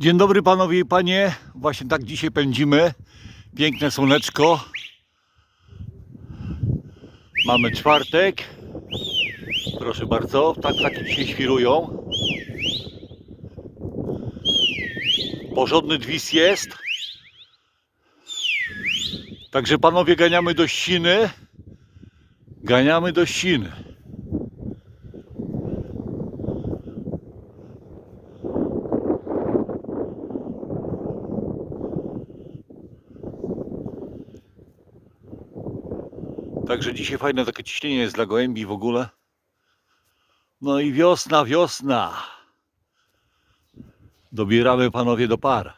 Dzień dobry panowie i panie. Właśnie tak dzisiaj pędzimy. Piękne słoneczko. Mamy czwartek. Proszę bardzo, tak takie dzisiaj świrują. Porządny dwis jest. Także panowie ganiamy do ściny. Ganiamy do ściny. Także dzisiaj fajne takie ciśnienie jest dla gołębi w ogóle. No i wiosna, wiosna. Dobieramy panowie do par.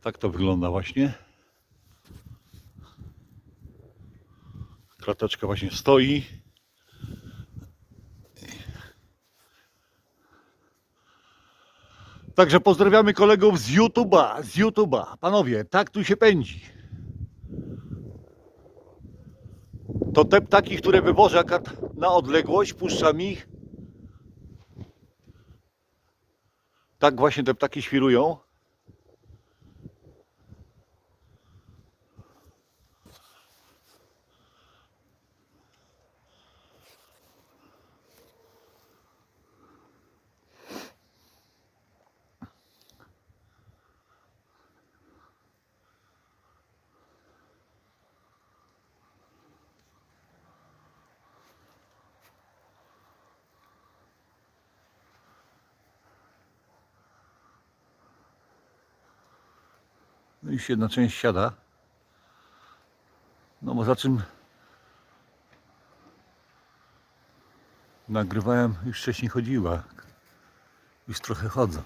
Tak to wygląda właśnie. Krateczka właśnie stoi. Także pozdrawiamy kolegów z YouTube'a, z YouTube'a. Panowie, tak tu się pędzi. To te ptaki, które wywożę na odległość, puszczam ich. Tak właśnie te ptaki świrują. No już jedna część siada. No bo za czym nagrywałem, już wcześniej chodziła. Już trochę chodzą.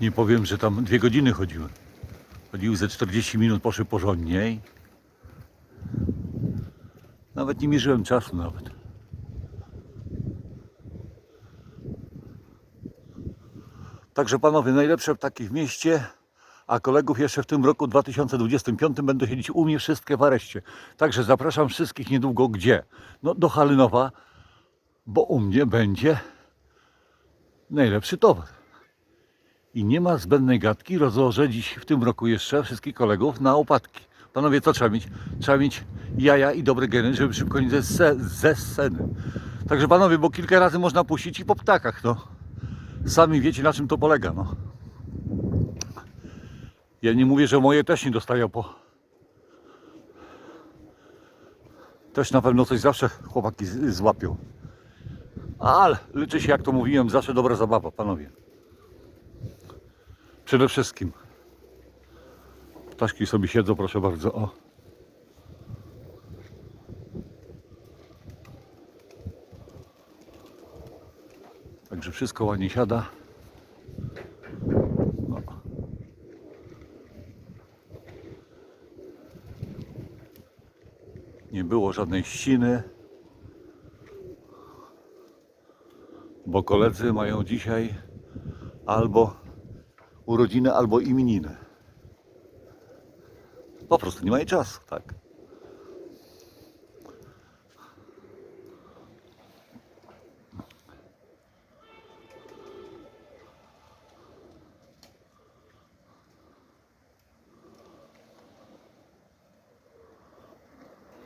Nie powiem, że tam dwie godziny chodziły. Chodziły ze 40 minut, poszły porządnie. i Nawet nie mierzyłem czasu nawet. Także panowie, najlepsze ptaki w mieście, a kolegów jeszcze w tym roku 2025 będą siedzieć u mnie wszystkie w areszcie. Także zapraszam wszystkich niedługo gdzie? No do Halynowa, bo u mnie będzie najlepszy towar. I nie ma zbędnej gadki, rozłożę dziś w tym roku jeszcze wszystkich kolegów na opadki. Panowie, co trzeba mieć? Trzeba mieć jaja i dobre geny, żeby szybko nie ze, ze sceny. Także panowie, bo kilka razy można puścić i po ptakach, no. Sami wiecie na czym to polega, no. Ja nie mówię, że moje też nie dostają po... Też na pewno coś zawsze chłopaki złapią. Ale liczy się, jak to mówiłem, zawsze dobra zabawa, panowie. Przede wszystkim. Ptaszki sobie siedzą, proszę bardzo. O. Także wszystko ładnie siada. Nie było żadnej ściny. Bo koledzy mają dzisiaj albo urodziny, albo imieniny. Po prostu nie mają czasu, tak.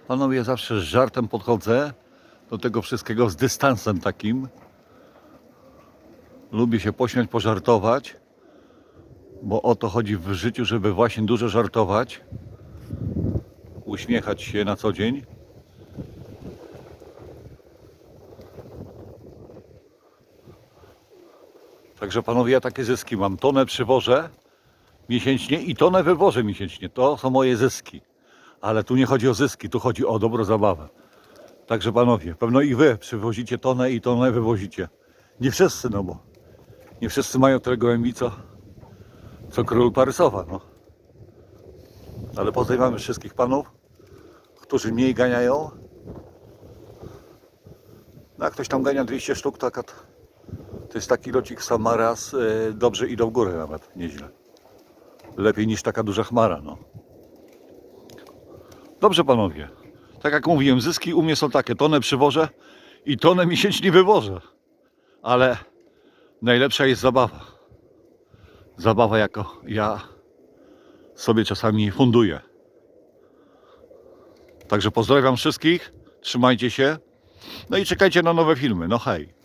Panowie, zawsze z żartem podchodzę do tego wszystkiego z dystansem takim. Lubię się pośmiać, pożartować, bo o to chodzi w życiu, żeby właśnie dużo żartować, uśmiechać się na co dzień. Także panowie, ja takie zyski mam. Tonę przywożę miesięcznie i tonę wywożę miesięcznie. To są moje zyski. Ale tu nie chodzi o zyski, tu chodzi o dobrą zabawę. Także panowie, pewno i wy przywozicie tonę i tonę wywozicie. Nie wszyscy, no bo nie wszyscy mają tyle gołębi, co, co król Parysowa, no. Ale pozdrawiamy wszystkich panów, którzy mniej ganiają. No jak ktoś tam gania 200 sztuk, to, to jest taki locik sam raz, e, dobrze idą w górę nawet, nieźle. Lepiej niż taka duża chmara, no. Dobrze panowie. Tak jak mówiłem, zyski u mnie są takie. Tonę przywożę i tonę miesięcznie wywożę. Ale najlepsza jest zabawa. Zabawa jako ja sobie czasami funduję. Także pozdrawiam wszystkich. Trzymajcie się. No i czekajcie na nowe filmy. No hej.